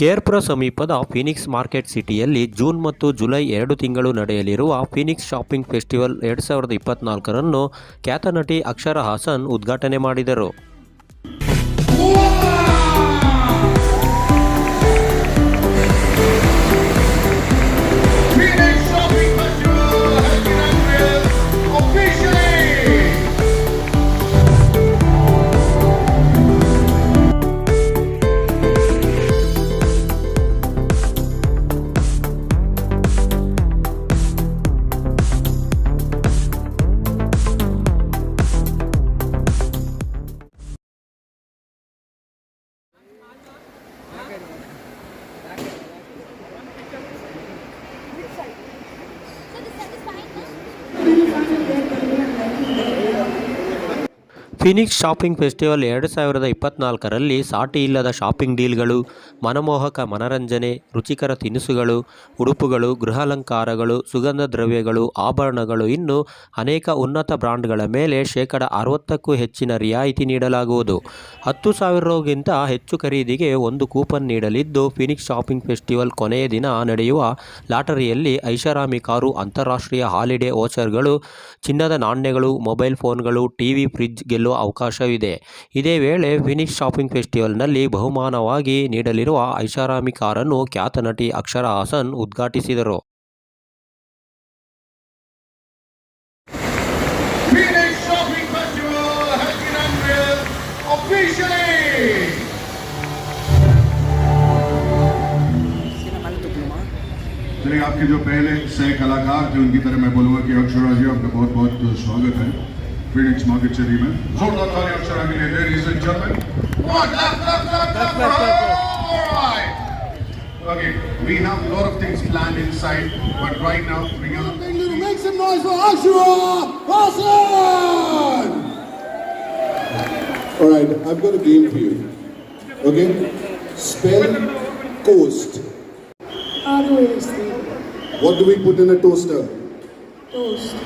ಕೇರ್ಪುರ ಸಮೀಪದ Phoenix market ಸಿಟಿಯಲ್ಲಿ June ಮತ್ತು ಜುಲೈ ಎರಡು ತಿಂಗಳು ನಡೆಯಲಿರುವ ಫಿನಿಕ್ಸ್ ಶಾಪಿಂಗ್ ಫೆಸ್ಟಿವಲ್ ಎರಡು ಸಾವಿರದ ಇಪ್ಪತ್ನಾಲ್ಕರನ್ನು ಖ್ಯಾತ ನಟಿ ಅಕ್ಷರ ಹಾಸನ್ ಉದ್ಘಾಟನೆ ಮಾಡಿದರು ಫಿನಿಕ್ಸ್ ಶಾಪಿಂಗ್ ಫೆಸ್ಟಿವಲ್ ಎರಡು ಸಾವಿರದ ಇಪ್ಪತ್ನಾಲ್ಕರಲ್ಲಿ ಸಾಟಿ ಇಲ್ಲದ ಶಾಪಿಂಗ್ ಡೀಲ್ಗಳು ಮನಮೋಹಕ ಮನರಂಜನೆ ರುಚಿಕರ ತಿನಿಸುಗಳು ಉಡುಪುಗಳು ಗೃಹಾಲಂಕಾರಗಳು ಸುಗಂಧ ದ್ರವ್ಯಗಳು ಆಭರಣಗಳು ಇನ್ನು ಅನೇಕ ಉನ್ನತ ಬ್ರಾಂಡ್ಗಳ ಮೇಲೆ ಶೇಕಡ ಅರವತ್ತಕ್ಕೂ ಹೆಚ್ಚಿನ ರಿಯಾಯಿತಿ ನೀಡಲಾಗುವುದು ಹತ್ತು ಸಾವಿರಗಿಂತ ಹೆಚ್ಚು ಖರೀದಿಗೆ ಒಂದು ಕೂಪನ್ ನೀಡಲಿದ್ದು ಫಿನಿಕ್ಸ್ ಶಾಪಿಂಗ್ ಫೆಸ್ಟಿವಲ್ ಕೊನೆಯ ದಿನ ನಡೆಯುವ ಲಾಟರಿಯಲ್ಲಿ ಐಷಾರಾಮಿ ಕಾರು ಅಂತಾರಾಷ್ಟ್ರೀಯ ಹಾಲಿಡೇ ಓಚರ್ಗಳು ಚಿನ್ನದ ನಾಣ್ಯಗಳು ಮೊಬೈಲ್ ಫೋನ್ಗಳು ಟಿವಿ ಫ್ರಿಜ್ ಗೆಲ್ಲುವ ಅವಕಾಶವಿದೆ ಇದೇ ವೇಳೆ ಫಿನಿಶ್ ಶಾಪಿಂಗ್ ಫೆಸ್ಟಿವಲ್ನಲ್ಲಿ ಬಹುಮಾನವಾಗಿ ನೀಡಲಿರುವ ಐಷಾರಾಮಿ ಕಾರನ್ನು ಖ್ಯಾತ ನಟಿ ಅಕ್ಷರ ಹಾಸನ್ ಉದ್ಘಾಟಿಸಿದರು आपके जो पहले सह कलाकार थे उनकी तरह मैं बोलूंगा कि अक्षरा जी आपका बहुत बहुत स्वागत है Phoenix Market City में जोरदार ladies and gentlemen. clap, clap, clap, clap, clap. All right. Okay, we have a lot of things planned inside, but right now we are. make some noise for Ashura Hassan. All right, I've got a game for you. Okay, spell toast. R O A S T. What do we put in a toaster? Toast.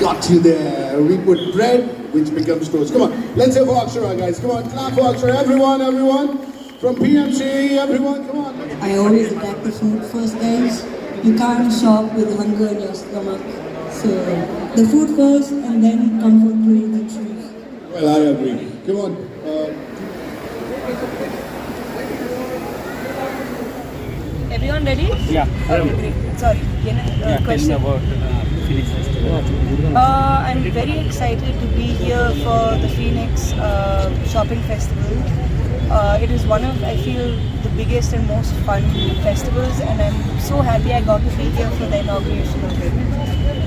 Got you there. We put bread, which becomes toast. Come on, let's hear for Akshara, guys. Come on, clap for Akshara. Everyone, everyone. From PMC, everyone, come on. I always attack the food first, guys. You can't shop with hunger in your stomach. So, the food first and then comfort during the truth. Well, I agree. Come on. Everyone ready? Yeah. Great. Sorry. question. Uh, about uh, Phoenix Festival. Uh, I'm very excited to be here for the Phoenix uh, Shopping Festival. Uh, it is one of, I feel, the biggest and most fun festivals, and I'm so happy I got to be here for the inauguration of it.